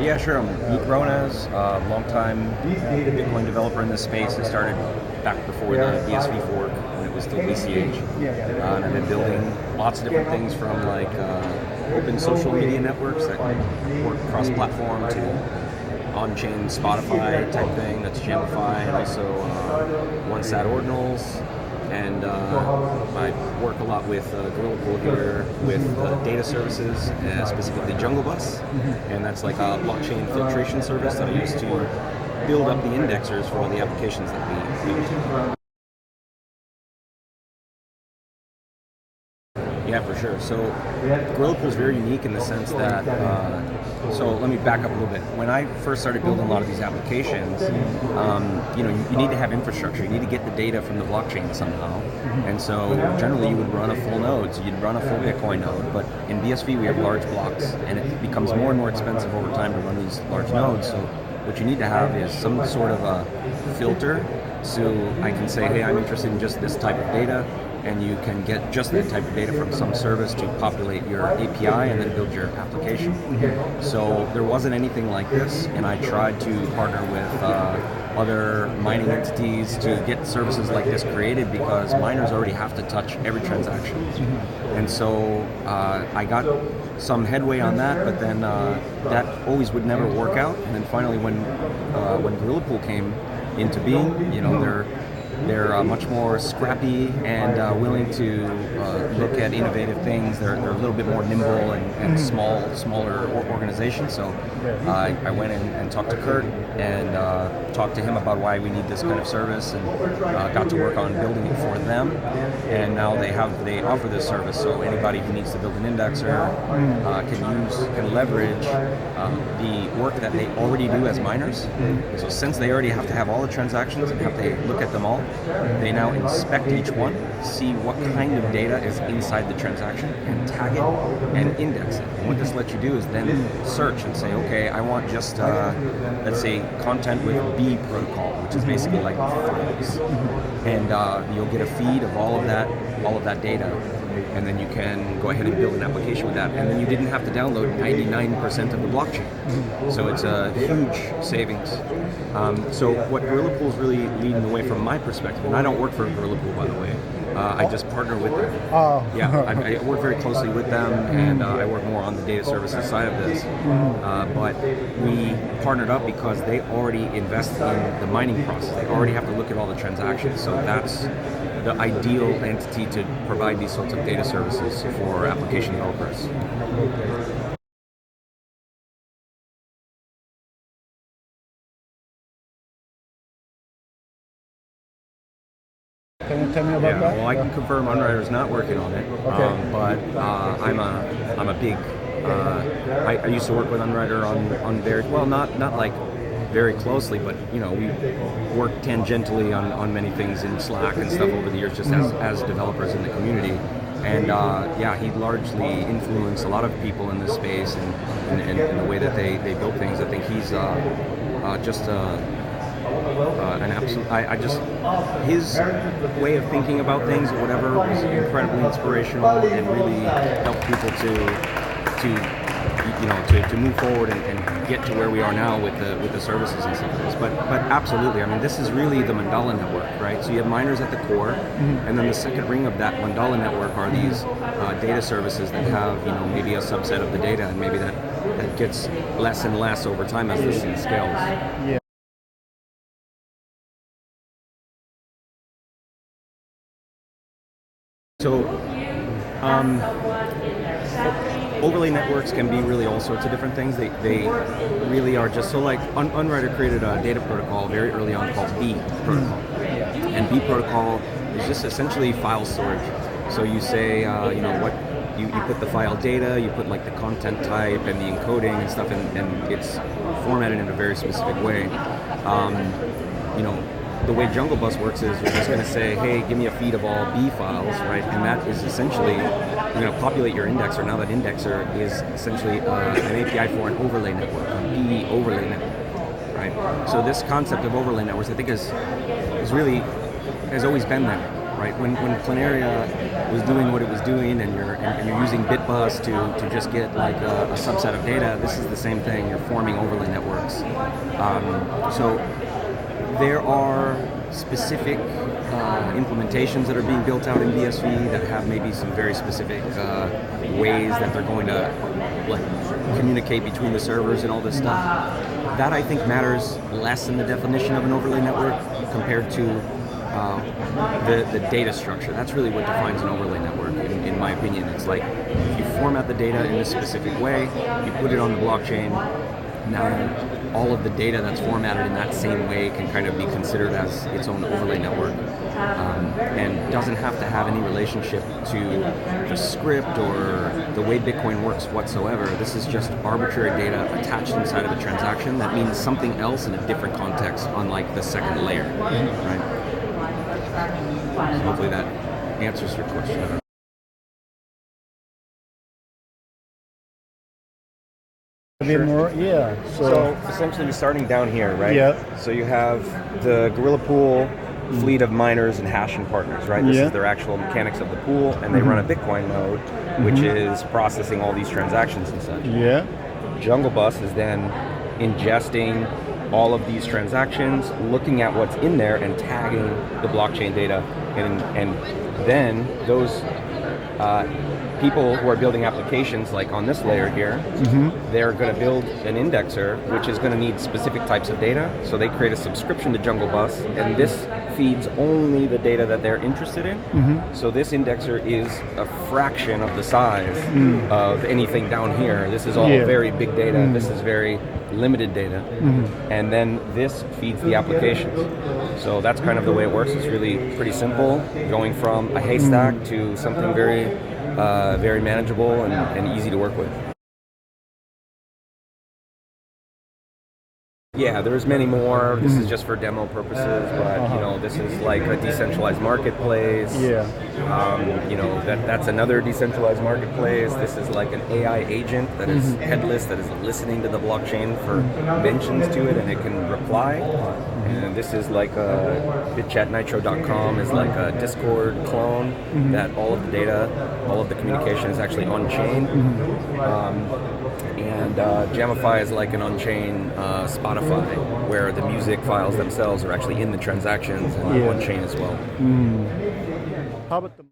Yeah, sure. I'm Pete Ronaz, uh, longtime Bitcoin developer in this space. I started back before the BSV fork when it was still BCH. Uh, and I've been building lots of different things from like uh, open social media networks that work cross-platform to on-chain Spotify type thing that's Gemify, and also uh, one-sat ordinals. And uh, I work a lot with uh, Gorilla Pool here with uh, data services, uh, specifically Jungle Bus, and that's like a blockchain filtration service that I use to build up the indexers for all the applications that we build. Sure. So growth was very unique in the sense that. Uh, so let me back up a little bit. When I first started building a lot of these applications, um, you know, you, you need to have infrastructure. You need to get the data from the blockchain somehow. And so generally, you would run a full node. So you'd run a full Bitcoin node. But in BSV, we have large blocks, and it becomes more and more expensive over time to run these large nodes. So what you need to have is some sort of a filter so I can say, hey, I'm interested in just this type of data, and you can get just that type of data from some service to populate your API and then build your application. So there wasn't anything like this, and I tried to partner with uh, other mining entities to get services like this created because miners already have to touch every transaction. And so uh, I got some headway on that, but then uh, that always would never work out. And then finally, when uh, when Gorilla Pool came into being, you know, they're they're uh, much more scrappy and uh, willing to uh, look at innovative things. They're, they're a little bit more nimble and, and small, smaller or- organization. So I, I went in and talked to Kurt and uh, talked to him about why we need this kind of service, and uh, got to work on building it for them. And now they have they offer this service. So anybody who needs to build an indexer uh, can use can leverage um, the work that they already do as miners. So since they already have to have all the transactions and have to look at them all, they now inspect each one, see what kind of data is inside the transaction, and tag it and index it. And what this lets you do is then search and say, okay, I want just uh, let's say content with B protocol, which is basically like files, and uh, you'll get a feed of all of that all of that data. And then you can go ahead and build an application with that. And then you didn't have to download 99% of the blockchain. So it's a huge savings. Um, so what Gorilla Pool is really leading the way from my perspective, and I don't work for Gorilla Pool by the way. Uh, I just partner with them. Oh. Yeah, I, I work very closely with them, and uh, I work more on the data services side of this. Uh, but we partnered up because they already invest in the mining process. They already have to look at all the transactions. So that's the ideal entity to provide these sorts of data services for application developers. Can you tell me about Yeah, that? well, I can confirm Unwriter's not working on it, Okay. um, but uh, I'm a I'm a big. Uh, I, I used to work with Unwriter on on very well, not not like very closely, but you know we work tangentially on, on many things in Slack and stuff over the years, just as, as developers in the community. And uh, yeah, he largely influenced a lot of people in this space and, and, and, and the way that they, they build things. I think he's uh, uh, just uh, uh, an absolute. I, I just his way of thinking about things or whatever was incredibly inspirational and really helped people to to you know to, to move forward and, and get to where we are now with the with the services and stuff like. But but absolutely, I mean this is really the Mandala network, right? So you have miners at the core, and then the second ring of that Mandala network are these uh, data services that have you know maybe a subset of the data, and maybe that that gets less and less over time as this thing scales. Yeah. So, um, overlay networks can be really all sorts of different things. They, they really are just so like Un- Unwriter created a data protocol very early on called B protocol, and B protocol is just essentially file storage. So you say, uh, you know, what you, you put the file data, you put like the content type and the encoding and stuff, and, and it's formatted in a very specific way. Um, you know, the way Jungle Bus works is you're just going to say, hey, give me a feed of all B files, right? And that is essentially, you're going to populate your indexer. Now that indexer is essentially uh, an API for an overlay network, a B overlay network, right? So this concept of overlay networks, I think, is is really has always been there, right? When when Planaria was doing what it was doing, and you're and, and you're using Bitbus to, to just get like a, a subset of data, this is the same thing. You're forming overlay networks. Um, so there are specific uh, implementations that are being built out in BSV that have maybe some very specific uh, ways that they're going to like communicate between the servers and all this stuff. That I think matters less in the definition of an overlay network compared to uh, the, the data structure. That's really what defines an overlay network, in, in my opinion. It's like if you format the data in a specific way, you put it on the blockchain, now all of the data that's formatted in that same way can kind of be considered as its own overlay network um, and doesn't have to have any relationship to the script or the way Bitcoin works whatsoever. This is just arbitrary data attached inside of a transaction that means something else in a different context unlike the second layer, right? So hopefully that answers your question. A bit more, yeah. So, So essentially, starting down here, right? Yeah. So you have the Gorilla Pool mm. fleet of miners and hashing partners, right? This Yeah. is their actual mechanics of the pool, and they run a mm-hmm. Bitcoin node, mm-hmm. which is processing all these transactions and such. yeah, Jungle Bus is then ingesting all of these transactions, looking at what's in there, and tagging the blockchain data, and and then those. Uh, people who are building applications like on this layer here, mm-hmm. they're going to build an indexer which is going to need specific types of data. So they create a subscription to Jungle Bus, and this feeds only the data that they're interested in. Mm-hmm. So this indexer is a fraction of the size mm. of anything down here. This is all Yeah. very big data. This is very limited data, and then this feeds the applications. So that's kind of the way it works. It's really pretty simple, going from a haystack to something very, uh, very manageable and, and easy to work with. Yeah, there's many more. This is just for demo purposes, but you know, this is like a decentralized marketplace. yeah. Um, you know that that's another decentralized marketplace. This is like an AI agent that is headless, that is listening to the blockchain for mentions to it, and it can reply. And this is like a bitchatnitro.com is like a Discord clone that all of the data, all of the communication is actually on chain. Um, and uh, Jamify is like an on-chain uh, Spotify, where the music files themselves are actually in the transactions and Yeah. on-chain as well. Mm. How about the